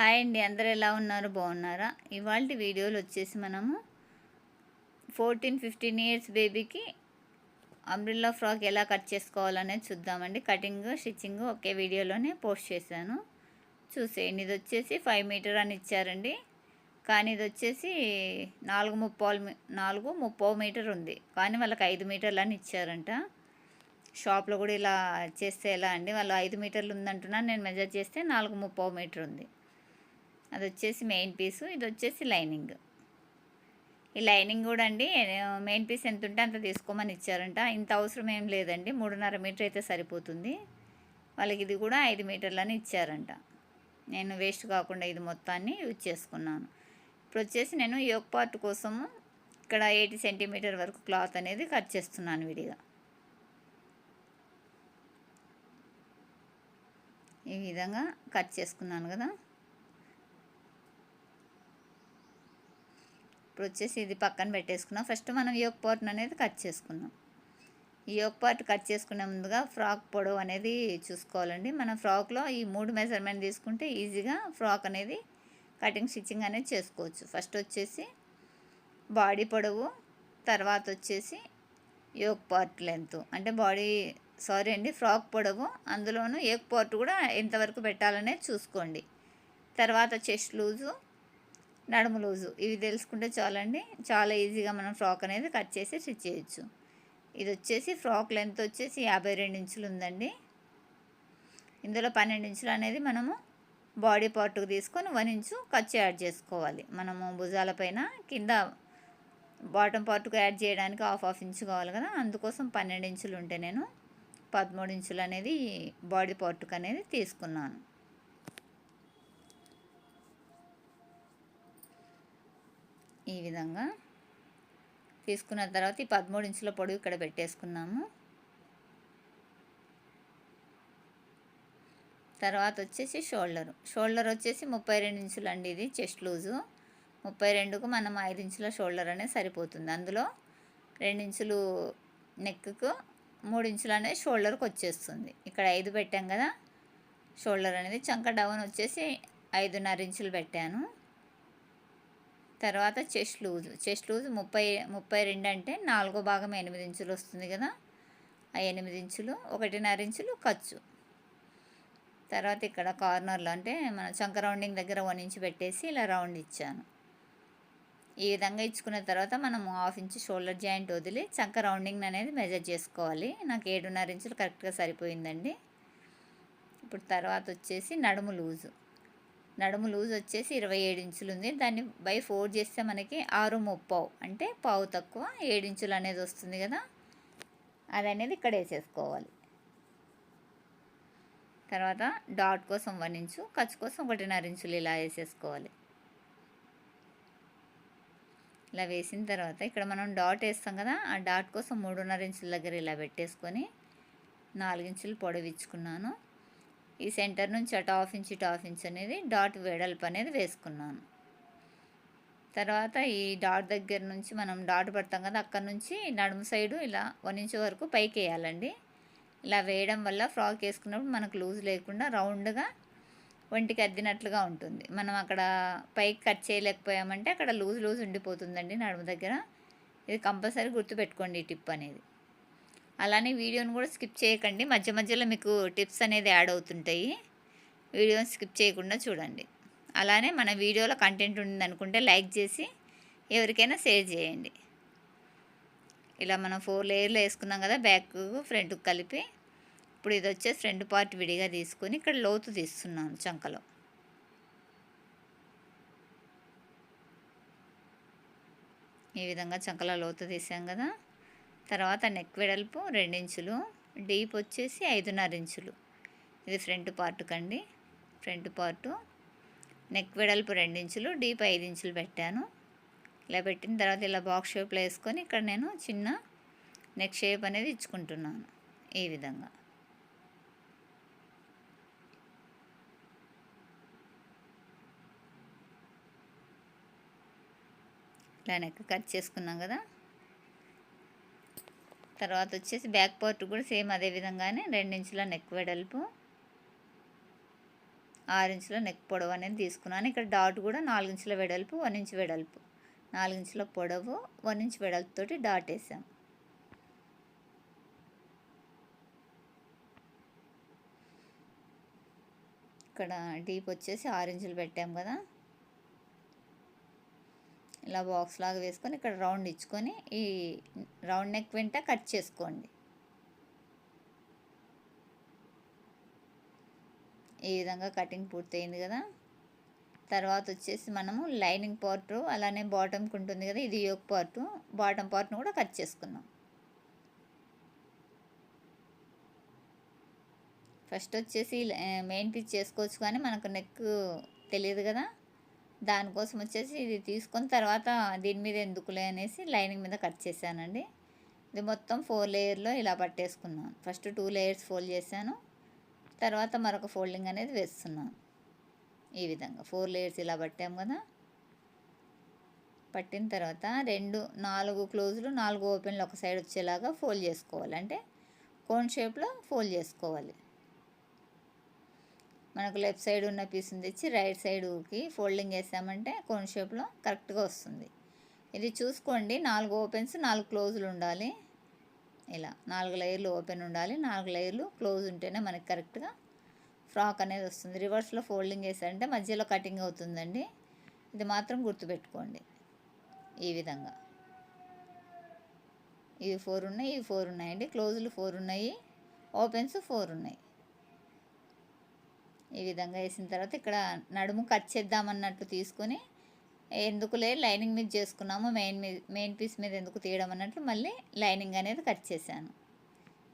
Hi అండి అందరు ఎలా ఉన్నారు? బాగున్నారా? ఇవాళ వీడియోలు వచ్చేసి మనము ఫోర్టీన్ ఫిఫ్టీన్ ఇయర్స్ బేబీకి అంబ్రిల్లా ఫ్రాక్ ఎలా కట్ చేసుకోవాలనేది చూద్దామండి. కటింగ్ స్టిచ్చింగ్ ఒకే వీడియోలోనే పోస్ట్ చేశాను. చూసేయండి ఇది వచ్చేసి ఫైవ్ మీటర్ అని ఇచ్చారండి. కానీ ఇది వచ్చేసి నాలుగు ముప్పాలు మీ- నాలుగు ముప్పై మీటర్ ఉంది. కానీ వాళ్ళకి ఐదు మీటర్లు అని ఇచ్చారంట. షాప్లో కూడా ఇలా చేస్తే ఎలా అండి? వాళ్ళు ఐదు మీటర్లు ఉందంటున్నా నేను మెజర్ చేస్తే నాలుగు ముప్పై మీటర్ ఉంది. అది వచ్చేసి మెయిన్ పీసు ఇది వచ్చేసి లైనింగ్. ఈ లైనింగ్ కూడా అండి మెయిన్ పీస్ ఎంత ఉంటే అంత తీసుకోమని ఇచ్చారంట. ఇంత అవసరం ఏం లేదండి మూడున్నర మీటర్ అయితే సరిపోతుంది. వాళ్ళకి ఇది కూడా ఐదు మీటర్లని ఇచ్చారంట. నేను వేస్ట్ కాకుండా ఇది మొత్తాన్ని యూజ్ చేసుకున్నాను. ఇప్పుడు వచ్చేసి నేను యోగ్ పార్ట్ కోసము ఇక్కడ ఎయిటీ సెంటీమీటర్ వరకు క్లాత్ అనేది కట్ చేస్తున్నాను విడిగా. ఈ విధంగా కట్ చేసుకున్నాను కదా. ఇప్పుడు వచ్చేసి ఇది పక్కన పెట్టేసుకున్నాం. ఫస్ట్ మనం యోక్ పార్ట్ అనేది కట్ చేసుకుందాం. ఈ యోగ్ పార్ట్ కట్ చేసుకునే ముందుగా ఫ్రాక్ పొడవు అనేది చూసుకోవాలండి. మన ఫ్రాక్లో ఈ మూడు మెజర్మెంట్ తీసుకుంటే ఈజీగా ఫ్రాక్ అనేది కటింగ్ స్టిచ్చింగ్ అనేది చేసుకోవచ్చు. ఫస్ట్ వచ్చేసి బాడీ పొడవు తర్వాత వచ్చేసి యోగ్ పార్ట్ లెంత్. అంటే బాడీ సారీ అండి ఫ్రాక్ పొడవు. అందులోనూ యోక్ పార్ట్ కూడా ఎంతవరకు పెట్టాలనేది చూసుకోండి. తర్వాత చెస్ట్ లూజు నడుము లూజు. ఇవి తెలుసుకుంటే చాలండి. చాలా ఈజీగా మనం ఫ్రాక్ అనేది కట్ చేసి స్టిచ్ చేయొచ్చు. ఇది వచ్చేసి ఫ్రాక్ లెంత్ వచ్చేసి యాభై రెండు ఇంచులు ఉందండి. ఇందులో పన్నెండు ఇంచులు అనేది మనము బాడీ పార్ట్కి తీసుకొని వన్ ఇంచు ఖర్చు యాడ్ చేసుకోవాలి. మనము భుజాల పైన కింద బాటమ్ పార్ట్కు యాడ్ చేయడానికి హాఫ్ హాఫ్ ఇంచు కావాలి కదా. అందుకోసం పన్నెండు ఇంచులు ఉంటే నేను పదమూడు ఇంచులు అనేది బాడీ పార్ట్కి అనేది తీసుకున్నాను. ఈ విధంగా తీసుకున్న తర్వాత ఈ పదమూడు ఇంచుల పొడవు ఇక్కడ పెట్టేసుకున్నాము. తర్వాత వచ్చేసి షోల్డర్. షోల్డర్ వచ్చేసి ముప్పై రెండు ఇంచులు అండి ఇది చెస్ట్ లూజు. ముప్పై రెండుకు మనం ఐదు ఇంచుల షోల్డర్ అనేది సరిపోతుంది. అందులో రెండు ఇంచులు నెక్కు మూడు ఇంచులు అనేది షోల్డర్కి వచ్చేస్తుంది. ఇక్కడ ఐదు పెట్టాం కదా. షోల్డర్ అనేది చంక డౌన్ వచ్చేసి ఐదున్నర ఇంచులు పెట్టాను. తర్వాత చెస్ట్ లూజ్. చెస్ట్ లూజ్ ముప్పై ముప్పై రెండు అంటే నాలుగో భాగం ఎనిమిది ఇంచులు వస్తుంది కదా? ఆ ఎనిమిది ఇంచులు ఒకటిన్నర ఇంచులు ఖర్చు. తర్వాత ఇక్కడ కార్నర్లో అంటే మన చంక రౌండింగ్ దగ్గర వన్ ఇంచు పెట్టేసి ఇలా రౌండ్ ఇచ్చాను. ఈ విధంగా ఇచ్చుకున్న తర్వాత మనం హాఫ్ ఇంచ్ షోల్డర్ జాయింట్ వదిలి చంక రౌండింగ్ అనేది మెజర్ చేసుకోవాలి. నాకు ఏడున్నర ఇంచులు కరెక్ట్గా సరిపోయిందండి. ఇప్పుడు తర్వాత వచ్చేసి నడుము లూజు. నడుము లూజ్ వచ్చేసి ఇరవై ఏడు ఇంచులు ఉంది దాన్ని బై ఫోర్ చేస్తే మనకి ఆరు ముప్పావు. అంటే పావు తక్కువ ఏడు ఇంచులు అనేది వస్తుంది కదా. అది అనేది ఇక్కడ వేసేసుకోవాలి. తర్వాత డాట్ కోసం వన్ ఇంచు ఖర్చు కోసం ఒకటిన్నర ఇంచులు ఇలా వేసేసుకోవాలి. ఇలా వేసిన తర్వాత ఇక్కడ మనం డాట్ వేస్తాం కదా. ఆ డాట్ కోసం మూడున్నర ఇంచుల దగ్గర ఇలా పెట్టేసుకొని నాలుగు ఇంచులు పొడవిచ్చుకున్నాను. ఈ సెంటర్ నుంచి అటు హాఫ్ ఇంచ్ ఇటు హాఫ్ ఇంచ్ అనేది డాట్ వెడల్పు అనేది వేసుకున్నాను. తర్వాత ఈ డాట్ దగ్గర నుంచి మనం డాట్ పడతాం కదా అక్కడ నుంచి నడుము సైడు ఇలా వన్ ఇంచ్ వరకు పైకి వేయాలండి. ఇలా వేయడం వల్ల ఫ్రాక్ వేసుకున్నప్పుడు మనకు లూజ్ లేకుండా రౌండ్గా ఒంటికి అద్దినట్లుగా ఉంటుంది. మనం అక్కడ పైకి కట్ చేయలేకపోయామంటే అక్కడ లూజ్ లూజ్ ఉండిపోతుందండి నడుము దగ్గర. ఇది కంపల్సరీ గుర్తుపెట్టుకోండి ఈ టిప్ అనేది. అలానే వీడియోని కూడా స్కిప్ చేయకండి. మధ్య మధ్యలో మీకు టిప్స్ అనేది యాడ్ అవుతుంటాయి. వీడియోని స్కిప్ చేయకుండా చూడండి. అలానే మన వీడియోలో కంటెంట్ ఉండింది అనుకుంటే లైక్ చేసి ఎవరికైనా షేర్ చేయండి. ఇలా మనం ఫోర్ లేయర్లు వేసుకున్నాం కదా బ్యాక్ ఫ్రంట్ కలిపి. ఇప్పుడు ఇది వచ్చేసి ఫ్రంట్ పార్ట్ విడిగా తీసుకొని ఇక్కడ లోతు తీస్తున్నాను చంకలో. ఈ విధంగా చంకల లోతు తీసాం కదా. తర్వాత నెక్ వెడల్పు రెండించులు డీప్ వచ్చేసి ఐదున్నర ఇంచులు. ఇది ఫ్రంట్ పార్ట్ కండి. ఫ్రంట్ పార్టు నెక్ వెడల్పు రెండించులు డీప్ ఐదు ఇంచులు పెట్టాను. ఇలా పెట్టిన తర్వాత ఇలా బాక్స్ షేప్లో వేసుకొని ఇక్కడ నేను చిన్న నెక్ షేప్ అనేది ఇచ్చుకుంటున్నాను ఈ విధంగా. ఇలా నెక్ కట్ చేసుకున్నాం కదా. తర్వాత వచ్చేసి బ్యాక్ పార్ట్ కూడా సేమ్ అదే విధంగానే రెండించుల నెక్ వెడల్పు ఆరు ఇంచుల నెక్ పొడవు అనేది తీసుకున్నాను. ఇక్కడ డాట్ కూడా నాలుగు ఇంచుల వెడల్పు వన్ ఇంచ్ వెడల్పు. నాలుగు ఇంచుల పొడవు వన్ ఇంచ్ వెడల్పుతోటి డాట్ వేసాం. ఇక్కడ డీప్ వచ్చేసి ఆరు ఇంచులు పెట్టాం కదా. ఇలా బాక్స్ లాగా వేసుకొని ఇక్కడ రౌండ్ ఇచ్చుకొని ఈ రౌండ్ నెక్ వెంట కట్ చేసుకోండి. ఈ విధంగా కటింగ్ పూర్తయింది కదా. తర్వాత వచ్చేసి మనము లైనింగ్ పార్ట్ అలానే బాటమ్కి ఉంటుంది కదా ఇది యోక్ పార్ట్. బాటమ్ పార్ట్ను కూడా కట్ చేసుకుందాం. ఫస్ట్ వచ్చేసి మెయిన్ పిచ్ చేసుకోవచ్చు కానీ మనకు నెక్ తెలియదు కదా. దానికోసం వచ్చేసి ఇది తీసుకొని తర్వాత దీని మీద ఎందుకులే అనేసి లైనింగ్ మీద కట్ చేశానండి. ఇది మొత్తం ఫోర్ లేయర్లో ఇలా పట్టేసుకున్నాను. ఫస్ట్ టూ లేయర్స్ ఫోల్డ్ చేశాను. తర్వాత మరొక ఫోల్డింగ్ అనేది వేస్తున్నాను. ఈ విధంగా ఫోర్ లేయర్స్ ఇలా పట్టాము కదా. పట్టిన తర్వాత రెండు నాలుగు క్లోజులు నాలుగు ఓపెన్లు ఒక సైడ్ వచ్చేలాగా ఫోల్డ్ చేసుకోవాలి. అంటే కోన్ షేప్లో ఫోల్డ్ చేసుకోవాలి. మనకు లెఫ్ట్ సైడ్ ఉన్న పీస్ని తెచ్చి రైట్ సైడ్కి ఫోల్డింగ్ చేసామంటే కోన్ షేప్లో కరెక్ట్గా వస్తుంది. ఇది చూసుకోండి నాలుగు ఓపెన్స్ నాలుగు క్లోజులు ఉండాలి. ఇలా నాలుగు లేయర్లు ఓపెన్ ఉండాలి నాలుగు లేయర్లు క్లోజ్ ఉంటేనే మనకి కరెక్ట్గా ఫ్రాక్ అనేది వస్తుంది. రివర్స్లో ఫోల్డింగ్ చేశారంటే మధ్యలో కటింగ్ అవుతుందండి. ఇది మాత్రం గుర్తుపెట్టుకోండి. ఈ విధంగా. ఇవి ఫోర్ ఉన్నాయి ఇవి ఫోర్ ఉన్నాయండి. క్లోజులు ఫోర్ ఉన్నాయి ఓపెన్స్ ఫోర్ ఉన్నాయి. ఈ విధంగా వేసిన తర్వాత ఇక్కడ నడుము కట్ చేద్దామన్నట్టు తీసుకొని ఎందుకులే లైనింగ్ మీద చేసుకున్నాము మెయిన్ మీద మెయిన్ పీస్ మీద ఎందుకు తీయడం అన్నట్లు మళ్ళీ లైనింగ్ అనేది కట్ చేశాను.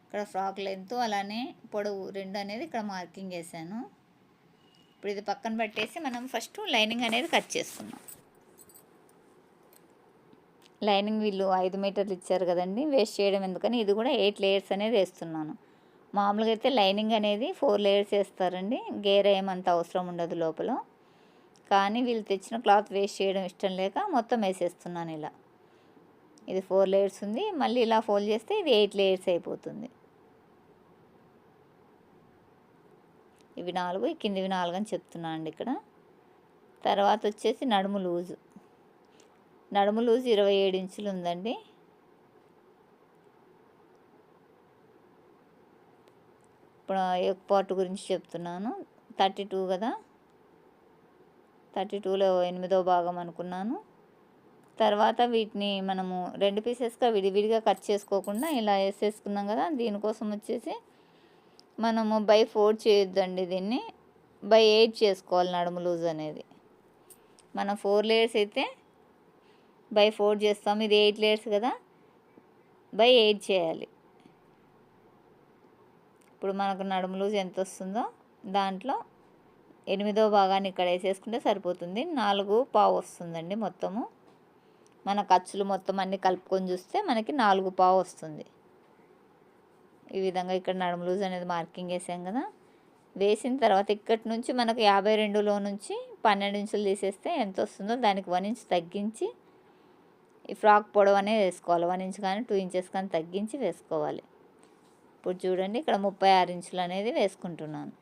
ఇక్కడ ఫ్రాక్ లెంత్ అలానే పొడవు రెండు అనేది ఇక్కడ మార్కింగ్ వేసాను ఇప్పుడు ఇది పక్కన పెట్టేసి మనం ఫస్ట్ లైనింగ్ అనేది కట్ చేసుకున్నాం లైనింగ్ వీళ్ళు ఐదు మీటర్లు ఇచ్చారు కదండి వేస్ట్ చేయడం ఎందుకని ఇది కూడా ఎయిట్ లేయర్స్ అనేది వేస్తున్నాను. మామూలుగా అయితే లైనింగ్ అనేది ఫోర్ లేయర్స్ వేస్తారండి. గేర్ ఏమంత అవసరం ఉండదు లోపల. కానీ వీళ్ళు తెచ్చిన క్లాత్ వేస్ట్ చేయడం ఇష్టం లేక మొత్తం వేసేస్తున్నాను ఇలా. ఇది ఫోర్ లేయర్స్ ఉంది. మళ్ళీ ఇలా ఫోల్డ్ చేస్తే ఇది ఎయిట్ లేయర్స్ అయిపోతుంది. ఇవి నాలుగు కిందివి నాలుగు అని చెప్తున్నాను అండి ఇక్కడ. తర్వాత వచ్చేసి నడుము లూజు. నడుము లూజు ఇరవై ఏడు ఇంచులు ఉందండి. ఇప్పుడు ఎగ్ పార్ట్ గురించి చెప్తున్నాను. థర్టీ టూ కదా? థర్టీ టూలో ఎనిమిదో భాగం అనుకున్నాను. తర్వాత వీటిని మనము రెండు పీసెస్గా విడివిడిగా కట్ చేసుకోకుండా ఇలా వేసేసుకున్నాం కదా దీనికోసం వచ్చేసి మనము బై ఫోర్ చేయొద్దండి దీన్ని. బై ఎయిట్ చేసుకోవాలి నడుము లూజ్ అనేది. మనం ఫోర్ లేయర్స్ అయితే బై ఫోర్ చేస్తాం. ఇది ఎయిట్ లేయర్స్ కదా? బై ఎయిట్ చేయాలి. ఇప్పుడు మనకు నడుము లూజ్ ఎంత వస్తుందో దాంట్లో ఎనిమిదో భాగాన్ని ఇక్కడ వేసేసుకుంటే సరిపోతుంది. నాలుగు పావు వస్తుందండి మొత్తము. మన ఖర్చులు మొత్తం అన్నీ కలుపుకొని చూస్తే మనకి నాలుగు పావు వస్తుంది. ఈ విధంగా ఇక్కడ నడుము లూజ్ అనేది మార్కింగ్ వేసాం కదా. వేసిన తర్వాత ఇక్కడి నుంచి మనకు యాభై రెండులో నుంచి పన్నెండు ఇంచులు తీసేస్తే ఎంత వస్తుందో దానికి వన్ ఇంచ్ తగ్గించి ఈ ఫ్రాక్ పొడవు అనేది వేసుకోవాలి. వన్ ఇంచ్ కానీ టూ ఇంచెస్ కానీ తగ్గించి వేసుకోవాలి. ఇప్పుడు చూడండి ఇక్కడ ముప్పై ఆరు ఇంచులు అనేది వేసుకుంటున్నాను.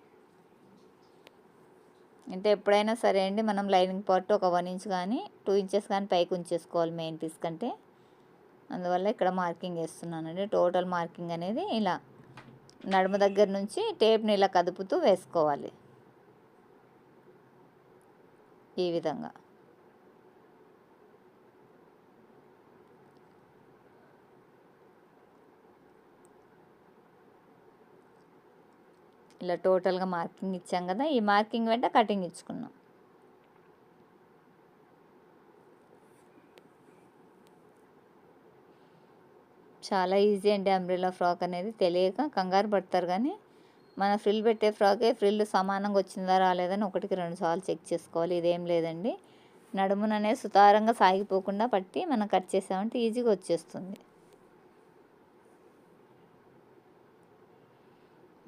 అంటే ఎప్పుడైనా సరే అండి మనం లైనింగ్ పార్ట్ ఒక వన్ ఇంచ్ కానీ టూ ఇంచెస్ కానీ పైకి ఉంచేసుకోవాలి మెయిన్ పీస్ కంటే. అందువల్ల ఇక్కడ మార్కింగ్ వేస్తున్నానండి. టోటల్ మార్కింగ్ అనేది ఇలా నడుము దగ్గర నుంచి టేప్ని ఇలా కదుపుతూ వేసుకోవాలి. ఈ విధంగా. ఇలా టోటల్గా మార్కింగ్ ఇచ్చాం కదా ఈ మార్కింగ్ వెంట కటింగ్ ఇచ్చుకున్నాం. చాలా ఈజీ అండి అంబ్రెలా ఫ్రాక్ అనేది. తెలియక కంగారు పడతారు కానీ మన ఫ్రిల్ పెట్టే ఫ్రాకే ఫ్రిల్ సమానంగా వచ్చిందా రాలేదని ఒకటికి రెండు సార్లు చెక్ చేసుకోవాలి. ఇదేం లేదండి. నడుముననే సుతారంగా సాగిపోకుండా పట్టి మనం కట్ చేసామంటే ఈజీగా వచ్చేస్తుంది.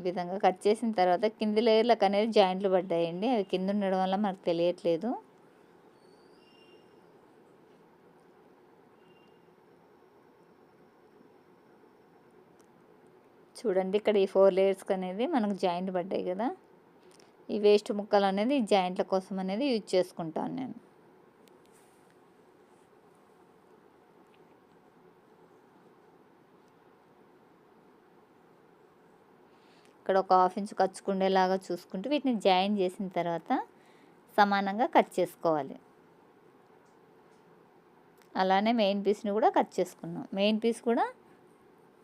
విధంగా కట్ చేసిన తర్వాత కింది లేయర్లకు అనేది జాయింట్లు పడ్డాయండి. అవి కింద ఉండడం వల్ల మనకు తెలియట్లేదు. చూడండి ఇక్కడ ఈ ఫోర్ లేయర్స్కి అనేది మనకు జాయింట్ పడ్డాయి కదా. ఈ వేస్ట్ ముక్కలు అనేది జాయింట్ల కోసం అనేది యూజ్ చేసుకుంటాను నేను. ఇక్కడ ఒక హాఫ్ ఇంచ్ కచ్చుకుండేలాగా చూసుకుంటూ వీటిని జాయిన్ చేసిన తర్వాత సమానంగా కట్ చేసుకోవాలి. అలానే మెయిన్ పీస్ని కూడా కట్ చేసుకున్నాం. మెయిన్ పీస్ కూడా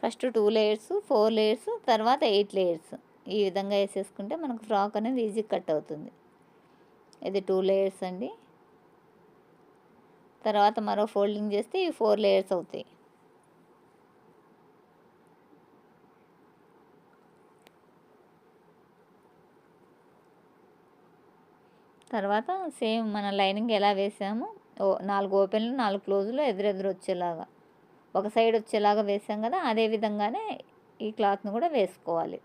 first two layers four layers తర్వాత ఎయిట్ లేయర్స్. ఈ విధంగా వేసేసుకుంటే మనకు ఫ్రాక్ అనేది ఈజీ కట్ అవుతుంది. ఇది టూ లేయర్స్ అండి. తర్వాత మరో ఫోల్డింగ్ చేస్తే ఈ ఫోర్ లేయర్స్ అవుతాయి. తర్వాత సేమ్ మన లైనింగ్ ఎలా వేసామో ఓ నాలుగు ఓపెన్లు నాలుగు క్లోజులు ఎదురెదురు వచ్చేలాగా. ఒక సైడ్ వచ్చేలాగా వేసాం కదా అదే విధంగానే ఈ క్లాత్ను కూడా వేసుకోవాలి.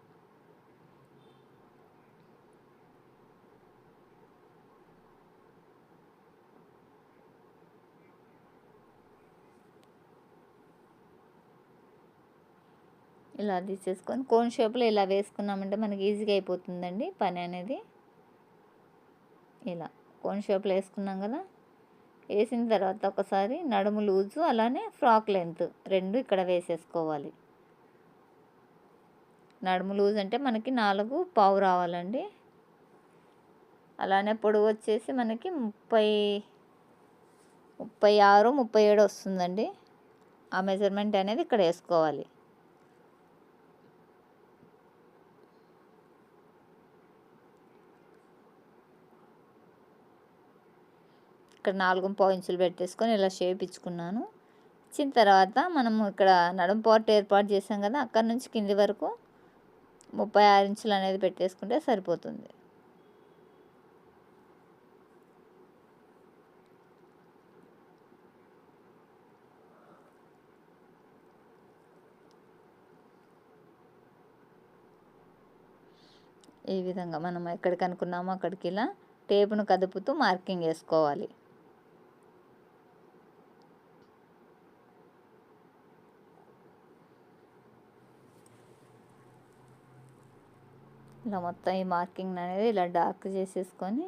ఇలా తీసేసుకొని కోన్ షేప్లో ఇలా వేసుకున్నామంటే మనకి ఈజీగా అయిపోతుందండి పని అనేది. ఇలా కోన్ షేప్లో వేసుకున్నాం కదా వేసిన తర్వాత ఒకసారి నడుము లూజు అలానే ఫ్రాక్ లెంత్ రెండు ఇక్కడ వేసేసుకోవాలి. నడుము లూజ్ అంటే మనకి నాలుగు పావు రావాలండి. అలానే పొడవు వచ్చేసి మనకి ముప్పై ముప్పై ఆరు ముప్పై ఏడు వస్తుందండి. ఆ మెజర్మెంట్ అనేది ఇక్కడ వేసుకోవాలి. ఇక్కడ నాలుగు పాయింట్స్లు పెట్టేసుకొని ఇలా షేప్ ఇచ్చుకున్నాను. ఇచ్చిన తర్వాత మనము ఇక్కడ నడుము పార్ట్ ఏర్పాటు చేసాం కదా అక్కడ నుంచి కింది వరకు ముప్పై ఆరు ఇంచులు అనేది పెట్టేసుకుంటే సరిపోతుంది. ఈ విధంగా మనం ఎక్కడికి అనుకున్నామో అక్కడికి ఇలా టేపును కదుపుతూ మార్కింగ్ వేసుకోవాలి. ఇలా మొత్తం ఈ మార్కింగ్ అనేది ఇలా డార్క్ చేసేసుకొని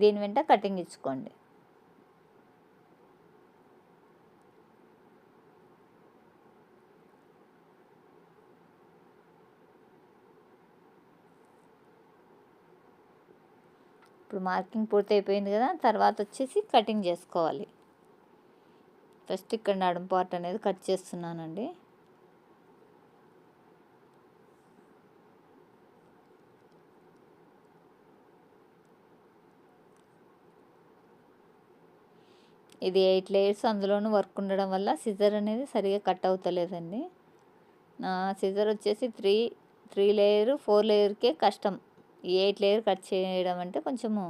దీని వెంట కటింగ్ ఇచ్చుకోండి. ఇప్పుడు మార్కింగ్ పూర్తి అయిపోయింది కదా తర్వాత వచ్చేసి కటింగ్ చేసుకోవాలి. ఫస్ట్ ఇక్కడ నడుము పార్ట్ అనేది కట్ చేస్తున్నానండి. ఇది ఎయిట్ లేయర్స్ అందులోనూ వర్క్ ఉండడం వల్ల సిజర్ అనేది సరిగా కట్ అవుతలేదండి. నా సిజర్ వచ్చేసి త్రీ త్రీ లేయర్ ఫోర్ లేయర్కే కష్టం. ఈ ఎయిట్ లేయర్ కట్ చేయడం అంటే కొంచెము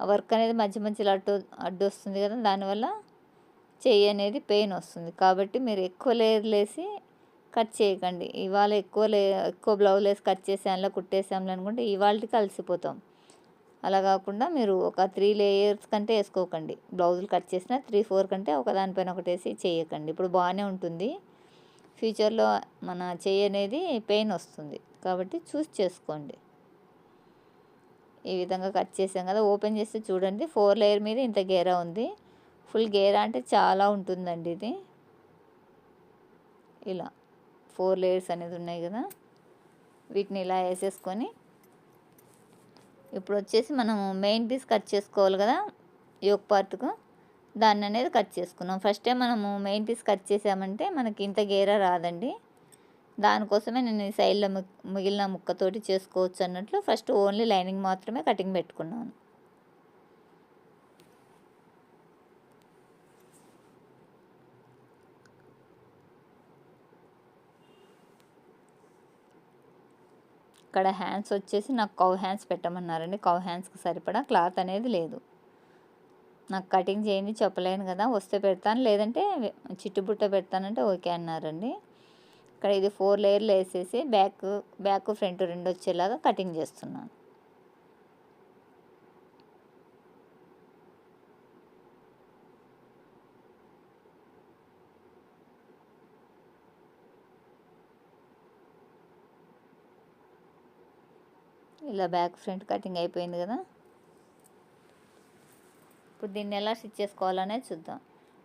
వర్క్ అనేది మధ్య మధ్యలో అడ్డు అడ్డు వస్తుంది కదా దానివల్ల చెయ్యి అనేది పెయిన్ వస్తుంది. కాబట్టి మీరు ఎక్కువ లేయర్లు వేసి కట్ చేయకండి. ఇవాళ ఎక్కువ లే ఎక్కువ బ్లౌజ్ వేసి కట్ చేసాంలో కుట్టేసాంలే అనుకుంటే ఇవాళకి కలిసిపోతాం అలా కాకుండా మీరు ఒక త్రీ లేయర్స్ కంటే వేసుకోకండి. బ్లౌజులు కట్ చేసిన త్రీ ఫోర్ కంటే ఒక దానిపైన ఒకటి వేసి చేయకండి. ఇప్పుడు బాగానే ఉంటుంది. ఫ్యూచర్లో మన చెయ్యి అనేది పెయిన్ వస్తుంది. కాబట్టి చూస్ చేసుకోండి. ఈ విధంగా కట్ చేసాం కదా ఓపెన్ చేస్తే చూడండి. ఫోర్ లేయర్ మీద ఇంత గేరా ఉంది. ఫుల్ గేరా అంటే చాలా ఉంటుందండి ఇది. ఇలా ఫోర్ లేయర్స్ అనేది ఉన్నాయి కదా వీటిని ఇలా వేసేసుకొని ఇప్పుడు వచ్చేసి మనము మెయిన్ పీస్ కట్ చేసుకోవాలి కదా యోక్ పార్ట్కు. దాన్ని అనేది కట్ చేసుకున్నాం. ఫస్ట్ టైం మనము మెయిన్ పీస్ కట్ చేసామంటే మనకి ఇంత గేరా రాదండి. దానికోసమే నేను ఈ సైడ్లో మిగిలిన ముక్కతోటి చేసుకోవచ్చు అన్నట్లు ఫస్ట్ ఓన్లీ లైనింగ్ మాత్రమే కటింగ్ పెట్టుకున్నాను. ఇక్కడ హ్యాండ్స్ వచ్చేసి నాకు కౌ హ్యాండ్స్ పెట్టమన్నారండి. కౌ హ్యాండ్స్కి సరిపడా క్లాత్ అనేది లేదు. నాకు కటింగ్ చేయండి చెప్పలేను కదా వస్తే పెడతాను. లేదంటే చిట్టుబుట్ట పెడతానంటే ఓకే అన్నారండి. ఇక్కడ ఇది ఫోర్ లేయర్లు వేసేసి బ్యాక్ బ్యాక్ ఫ్రంట్ రెండు వచ్చేలాగా కటింగ్ చేస్తున్నాను. ఇలా బ్యాక్ ఫ్రంట్ కటింగ్ అయిపోయింది కదా. ఇప్పుడు దీన్ని ఎలా స్టిచ్ చేసుకోవాలనేది చూద్దాం.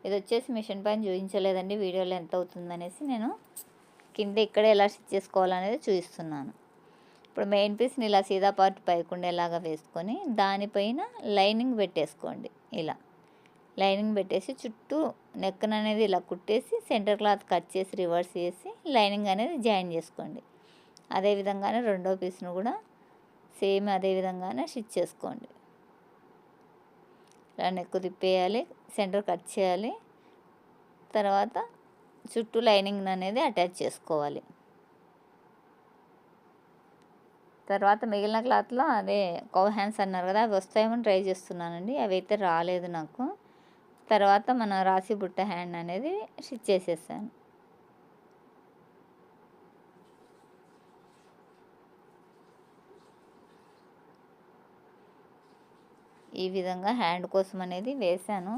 ఇది వచ్చేసి మిషన్ పైన చూపించలేదండి వీడియోలో ఎంత అవుతుందనేసి నేను కింద ఇక్కడ ఎలా స్టిచ్ చేసుకోవాలనేది చూపిస్తున్నాను. ఇప్పుడు మెయిన్ పీస్ని ఇలా సీదా పార్ట్ పైకుండేలాగా వేసుకొని దానిపైన లైనింగ్ పెట్టేసుకోండి ఇలా. లైనింగ్ పెట్టేసి చుట్టూ నెక్కన్ అనేది ఇలా కుట్టేసి సెంటర్ క్లాత్ కట్ చేసి రివర్స్ చేసి లైనింగ్ అనేది జాయిన్ చేసుకోండి. అదే విధంగానే రెండో పీస్ను కూడా సేమ్ అదే విధంగానే స్టిచ్ చేసుకోండి. ఇలా నెక్కు తిప్పేయాలి సెంటర్ కట్ చేయాలి. తర్వాత చుట్టూ లైనింగ్ అనేది అటాచ్ చేసుకోవాలి. తర్వాత మిగిలిన క్లాత్లో అదే కౌ హ్యాండ్స్ అన్నారు కదా అవి వస్తాయేమో ట్రై చేస్తున్నానండి. అవి అయితే రాలేదు నాకు. తర్వాత మన రాసి బుట్ట హ్యాండ్ అనేది స్టిచ్ చేసేసాను. ఈ విధంగా హ్యాండ్ కోసం అనేది వేశాను.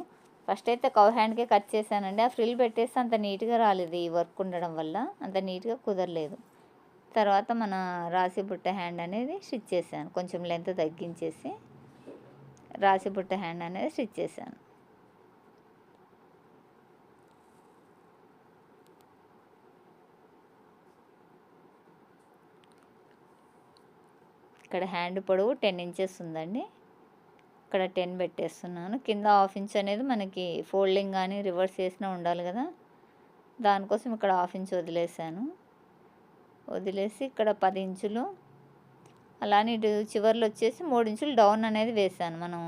ఫస్ట్ అయితే కవ్ హ్యాండ్కే కట్ చేశానండి. ఆ ఫ్రిల్ పెట్టేస్తే అంత నీట్గా రాలేదు ఈ వర్క్ ఉండడం వల్ల. అంత నీట్గా కుదరలేదు. తర్వాత మన రాసి బుట్ట హ్యాండ్ అనేది స్టిచ్ చేశాను. కొంచెం లెంత్ తగ్గించేసి రాసి బుట్ట హ్యాండ్ అనేది స్టిచ్ చేశాను. ఇక్కడ హ్యాండ్ పొడవు టెన్ ఇంచెస్ ఉందండి. ఇక్కడ టెన్ పెట్టేస్తున్నాను. కింద హాఫ్ ఇంచ్ అనేది మనకి ఫోల్డింగ్ కానీ రివర్స్ చేసినా ఉండాలి కదా. దానికోసం ఇక్కడ హాఫ్ ఇంచ్ వదిలేసాను వదిలేసి ఇక్కడ పది ఇంచులు. అలానే ఇటు చివర్లో వచ్చేసి మూడు ఇంచులు డౌన్ అనేది వేసాను మనం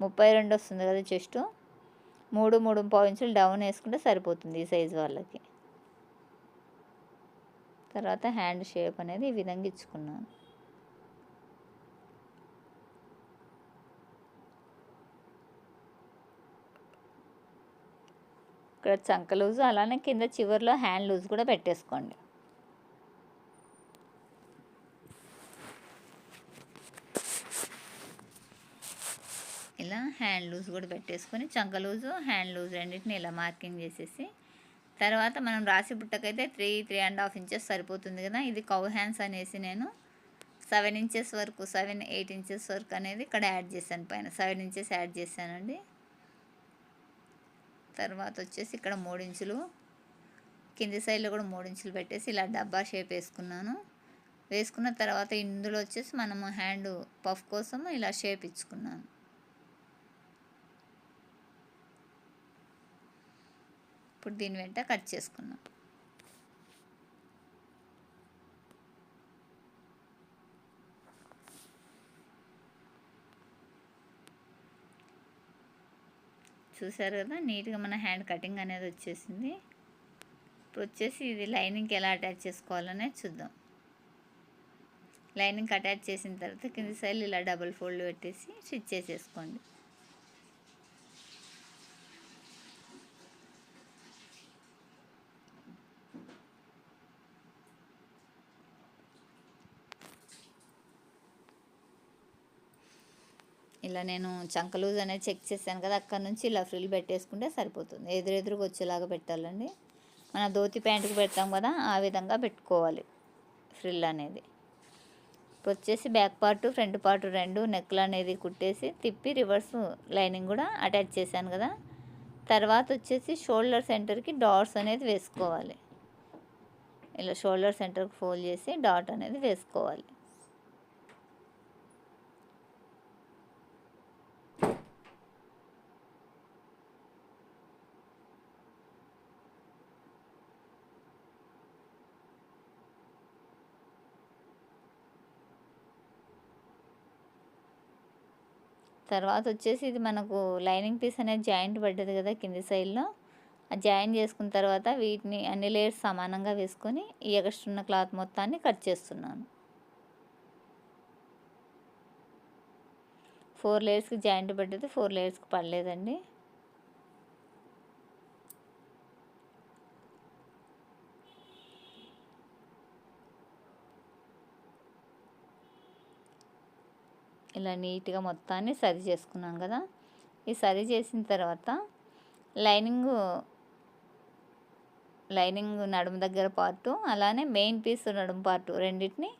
ముప్పై రెండు వస్తుంది కదా చెస్ట్. మూడు మూడు పావు ఇంచులు డౌన్ వేసుకుంటే సరిపోతుంది ఈ సైజు వాళ్ళకి. తర్వాత హ్యాండ్ షేప్ అనేది ఈ విధంగా ఇచ్చుకున్నాను. ఇక్కడ చంక లూజు అలానే కింద చివరిలో హ్యాండ్ లూజ్ కూడా పెట్టేసుకోండి. ఇలా హ్యాండ్ లూజ్ కూడా పెట్టేసుకొని చంక లూజు హ్యాండ్ లూజ్ రెండింటిని ఇలా మార్కింగ్ చేసేసి తర్వాత మనం రాసి బుట్టకైతే three three and half inches సరిపోతుంది కదా? ఇది కౌ హ్యాండ్స్ అనేసి నేను సెవెన్ ఇంచెస్ వరకు సెవెన్ ఎయిట్ ఇంచెస్ వరకు అనేది ఇక్కడ యాడ్ చేశాను పైన. సెవెన్ ఇంచెస్ యాడ్ చేశానండి. తర్వాత వచ్చేసి ఇక్కడ మూడించులు. కింది సైడ్లో కూడా మూడించులు పెట్టేసి ఇలా డబ్బా షేప్ వేసుకున్నాను. వేసుకున్న తర్వాత ఇందులో వచ్చేసి మనము హ్యాండ్ పఫ్ కోసం ఇలా షేప్ ఇచ్చుకున్నాను. ఇప్పుడు దీని వెంట కట్ చేసుకున్నాం చూసారు కదా నీట్గా మన హ్యాండ్ కటింగ్ అనేది వచ్చేసింది. ఇప్పుడు వచ్చేసి ఇది లైనింగ్కి ఎలా అటాచ్ చేసుకోవాలనేది చూద్దాం. లైనింగ్ అటాచ్ చేసిన తర్వాత కింది సైడ్ ఇలా డబుల్ ఫోల్డ్ పెట్టేసి స్టిచ్ చేసేసుకోండి. ఇలా నేను చంక లూజ్ అనేది చెక్ చేశాను కదా అక్కడ నుంచి ఇలా ఫ్రిల్ పెట్టేసుకుంటే సరిపోతుంది. ఎదురెదురుగా వచ్చేలాగా పెట్టాలండి. మన ధోతి ప్యాంటుకి పెడతాం కదా ఆ విధంగా పెట్టుకోవాలి ఫ్రిల్ అనేది. ఇప్పుడు వచ్చేసి బ్యాక్ పార్ట్ ఫ్రంట్ పార్ట్ రెండు నెక్లు అనేది కుట్టేసి తిప్పి రివర్స్ లైనింగ్ కూడా అటాచ్ చేశాను కదా. తర్వాత వచ్చేసి షోల్డర్ సెంటర్కి డాట్స్ అనేది వేసుకోవాలి. ఇలా షోల్డర్ సెంటర్కి ఫోల్డ్ చేసి డాట్ అనేది వేసుకోవాలి. తర్వాత వచ్చేసి ఇది మనకు లైనింగ్ పీస్ అనేది జాయింట్ పడ్డది కదా కింది సైడ్లో. ఆ జాయిన్ చేసుకున్న తర్వాత వీటిని అన్ని లేయర్స్ సమానంగా వేసుకొని ఈ ఎగస్ట్రా ఉన్న క్లాత్ మొత్తాన్ని కట్ చేస్తున్నాను. ఫోర్ లేయర్స్కి జాయింట్ పడ్డది ఫోర్ లేయర్స్కి పడలేదండి. ఇలా నీట్గా మొత్తాన్ని సరి చేసుకున్నాం కదా. ఈ సరి చేసిన తర్వాత లైనింగ్ లైనింగ్ నడుము దగ్గర పార్టు అలానే మెయిన్ పీస్ నడుము పార్టు రెండింటిని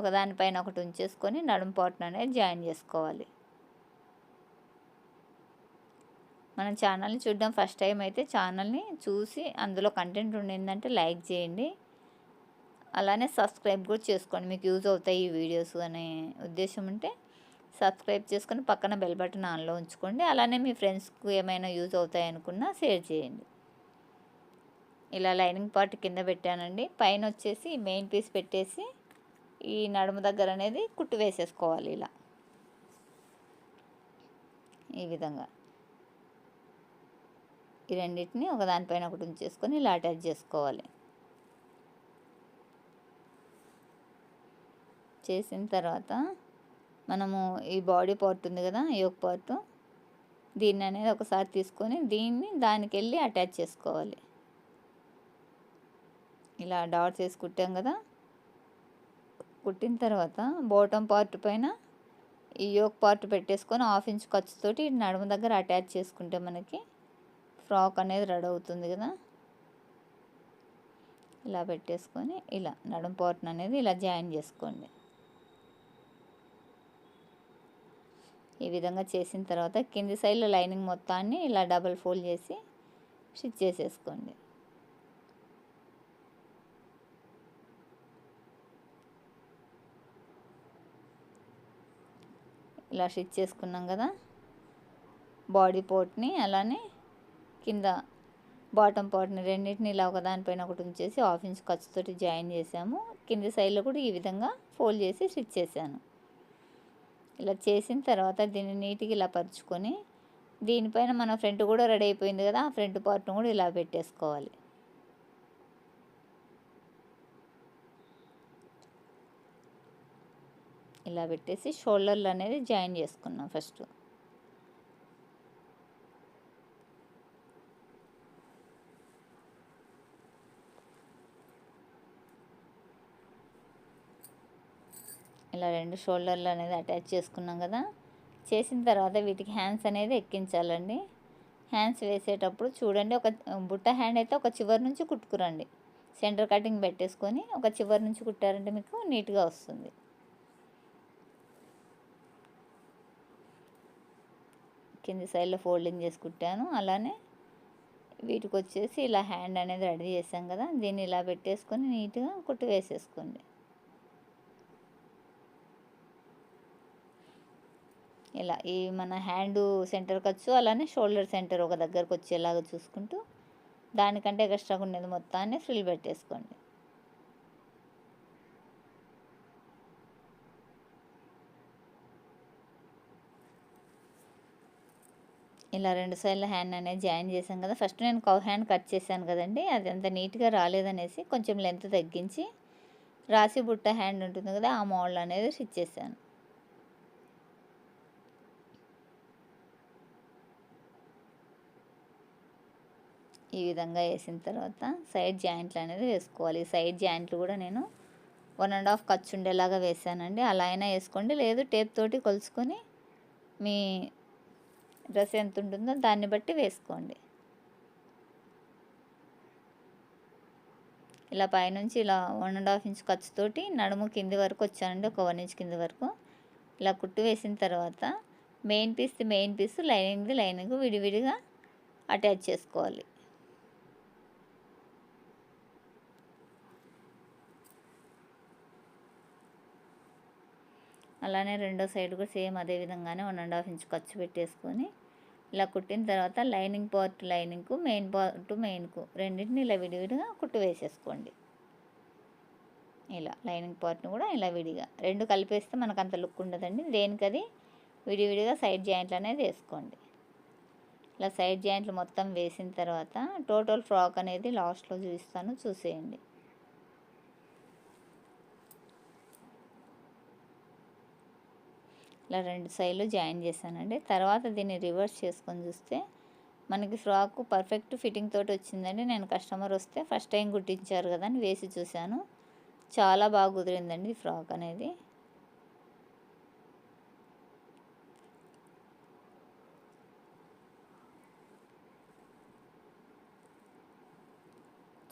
ఒకదానిపైన ఒకటి ఉంచేసుకొని నడుము పాటును అనేది జాయిన్ చేసుకోవాలి. మన ఛానల్ని చూడడం ఫస్ట్ టైం అయితే ఛానల్ని చూసి అందులో కంటెంట్ ఉండిందంటే లైక్ చేయండి. అలానే సబ్స్క్రైబ్ కూడా చేసుకోండి. మీకు యూజ్ అవుతాయి ఈ వీడియోస్ అనే ఉద్దేశం ఉంటే సబ్స్క్రైబ్ చేసుకుని పక్కన బెల్ బటన్ ఆన్లో ఉంచుకోండి. అలానే మీ ఫ్రెండ్స్కి ఏమైనా యూజ్ అవుతాయి అనుకున్నా షేర్ చేయండి. ఇలా లైనింగ్ పార్ట్ కింద పెట్టానండి. పైన వచ్చేసి మెయిన్ పీస్ పెట్టేసి ఈ నడుము దగ్గర అనేది కుట్టు వేసేసుకోవాలి ఇలా. ఈ విధంగా. ఈ రెండింటిని ఒకదానిపైన ఒకటి ఉంచేసుకొని ఇలా అటాచ్ చేసుకోవాలి. చేసిన తర్వాత మనము ఈ బాడీ పార్ట్ ఉంది కదా యోగ్ పార్ట్. దీన్ని అనేది ఒకసారి తీసుకొని దీన్ని దానికి వెళ్ళి అటాచ్ చేసుకోవాలి. ఇలా డాట్స్ వేసి కుట్టాం కదా. కుట్టిన తర్వాత బాటమ్ పార్ట్ పైన ఈ యోక్ పార్ట్ పెట్టేసుకొని హాఫ్ ఇంచ్ ఖర్చుతోటి నడుము దగ్గర అటాచ్ చేసుకుంటే మనకి ఫ్రాక్ అనేది రెడీ అవుతుంది కదా. ఇలా పెట్టేసుకొని ఇలా నడుము పార్ట్ని అనేది ఇలా జాయిన్ చేసుకోండి. ఈ విధంగా చేసిన తర్వాత కింది సైడ్లో లైనింగ్ మొత్తాన్ని ఇలా డబల్ ఫోల్డ్ చేసి స్టిచ్ చేసేసుకోండి. ఇలా స్టిచ్ చేసుకున్నాం కదా. బాడీ పోర్ట్ని అలానే కింద బాటమ్ పార్ట్ని రెండింటిని ఇలా ఒకదానిపైన ఒకటి ఉంచేసి హాఫ్ ఇంచ్ ఖర్చుతోటి జాయిన్ చేసాము. కింది సైడ్లో కూడా ఈ విధంగా ఫోల్డ్ చేసి స్టిచ్ చేశాను. ఇలా చేసిన తర్వాత దీన్ని నీట్గా ఇలా పరుచుకొని దీనిపైన మన ఫ్రంట్ కూడా రెడీ అయిపోయింది కదా ఆ ఫ్రంట్ పార్ట్ను కూడా ఇలా పెట్టేసుకోవాలి. ఇలా పెట్టేసి షోల్డర్లు అనేది జాయిన్ చేసుకున్నాం ఫస్ట్. ఇలా రెండు షోల్డర్లు అనేది అటాచ్ చేసుకున్నాం కదా. చేసిన తర్వాత వీటికి హ్యాండ్స్ అనేది ఎక్కించాలండి. హ్యాండ్స్ వేసేటప్పుడు చూడండి ఒక బుట్ట హ్యాండ్ అయితే ఒక చివరి నుంచి కుట్టుకురండి. సెంటర్ కటింగ్ పెట్టేసుకొని ఒక చివరి నుంచి కుట్టారంటే మీకు నీట్గా వస్తుంది. కింది సైడ్లో ఫోల్డింగ్ చేసి కుట్టాను. అలానే వీటికి వచ్చేసి ఇలా హ్యాండ్ అనేది రెడీ చేసాం కదా. దీన్ని ఇలా పెట్టేసుకొని నీట్గా కుట్టు వేసేసుకోండి. ఇలా ఈ మన హ్యాండ్ సెంటర్ వచ్చు అలానే షోల్డర్ సెంటర్ ఒక దగ్గరకు వచ్చేలాగా చూసుకుంటూ దానికంటే ఎక్స్ట్రాగా ఉండేది మొత్తాన్ని ఫ్రిల్ పెట్టేసుకోండి. ఇలా రెండు సైడ్ల హ్యాండ్ అనేది జాయిన్ చేశాం కదా. ఫస్ట్ నేను కౌ హ్యాండ్ కట్ చేశాను కదండి. అది అంత నీట్గా రాలేదనేసి కొంచెం లెంత్ తగ్గించి రాసి బుట్ట హ్యాండ్ ఉంటుంది కదా ఆ మోడల్ అనేది స్టిచ్ చేశాను. ఈ విధంగా వేసిన తర్వాత సైడ్ జాయింట్లు అనేది వేసుకోవాలి. సైడ్ జాయింట్లు కూడా నేను వన్ అండ్ హాఫ్ ఖర్చు ఉండేలాగా వేసానండి. అలా అయినా వేసుకోండి. లేదు టేప్ తోటి కొలుచుకొని మీ డ్రెస్ ఎంత ఉంటుందో దాన్ని బట్టి వేసుకోండి. ఇలా పైనుంచి ఇలా వన్ అండ్ హాఫ్ ఇంచ్ ఖర్చుతోటి నడుము కింది వరకు వచ్చానండి. ఒక వన్ ఇంచ్ కింది వరకు. ఇలా కుట్టు వేసిన తర్వాత మెయిన్ పీస్ మెయిన్ పీస్ లైనింగ్ది లైనింగ్ విడివిడిగా అటాచ్ చేసుకోవాలి. అలానే రెండో సైడ్ కూడా సేమ్ అదే విధంగానే వన్ అండ్ హాఫ్ ఇంచ్ ఖర్చు పెట్టేసుకొని ఇలా కుట్టిన తర్వాత లైనింగ్ పార్ట్ లైనింగ్కు మెయిన్ పార్ట్ మెయిన్కు రెండింటిని ఇలా విడివిడిగా కుట్టు వేసేసుకోండి. ఇలా లైనింగ్ పార్ట్ని కూడా ఇలా విడిగా. రెండు కలిపేస్తే మనకు అంత లుక్ ఉండదండి. దేనికది? విడివిడిగా సైడ్ జాయింట్లు అనేది వేసుకోండి. ఇలా సైడ్ జాయింట్లు మొత్తం వేసిన తర్వాత టోటల్ ఫ్రాక్ అనేది లాస్ట్లో చూపిస్తాను. చూసేయండి. ఇలా రెండు సైడ్లు జాయిన్ చేశానండి. తర్వాత దీన్ని రివర్స్ చేసుకొని చూస్తే మనకి ఫ్రాక్ పర్ఫెక్ట్ ఫిట్టింగ్ తోటి వచ్చిందండి. నేను కస్టమర్ వస్తే ఫస్ట్ టైం కుట్టించారు కదా అని వేసి చూశాను. చాలా బాగా కుదిరిందండి ఫ్రాక్ అనేది.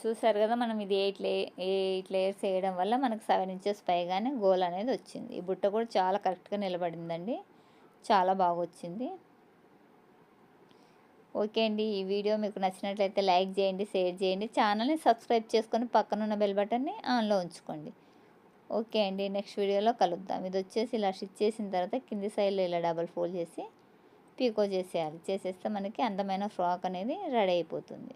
చూసారు కదా మనం ఇది ఎయిట్ లే ఎయిట్ లేయర్స్ వేయడం వల్ల మనకు సెవెన్ ఇంచెస్ పైగానే గోల్ అనేది వచ్చింది. ఈ బుట్ట కూడా చాలా కరెక్ట్గా నిలబడిందండి. చాలా బాగా వచ్చింది. ఓకే అండి ఈ వీడియో మీకు నచ్చినట్లయితే లైక్ చేయండి షేర్ చేయండి. ఛానల్ని సబ్స్క్రైబ్ చేసుకొని పక్కనున్న బెల్ బటన్ని ఆన్లో ఉంచుకోండి. ఓకే అండి నెక్స్ట్ వీడియోలో కలుద్దాం. ఇది వచ్చేసి ఇలా స్టిచ్ చేసిన తర్వాత కింది సైడ్లో ఇలా డబల్ ఫోల్డ్ చేసి పీకో చేసేయాలి. చేసేస్తే మనకి అందమైన ఫ్రాక్ అనేది రెడీ అయిపోతుంది.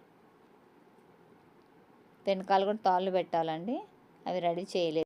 వెనకాల కూడా తాళ్ళు పెట్టాలండి. అవి రెడీ చేయలేదు.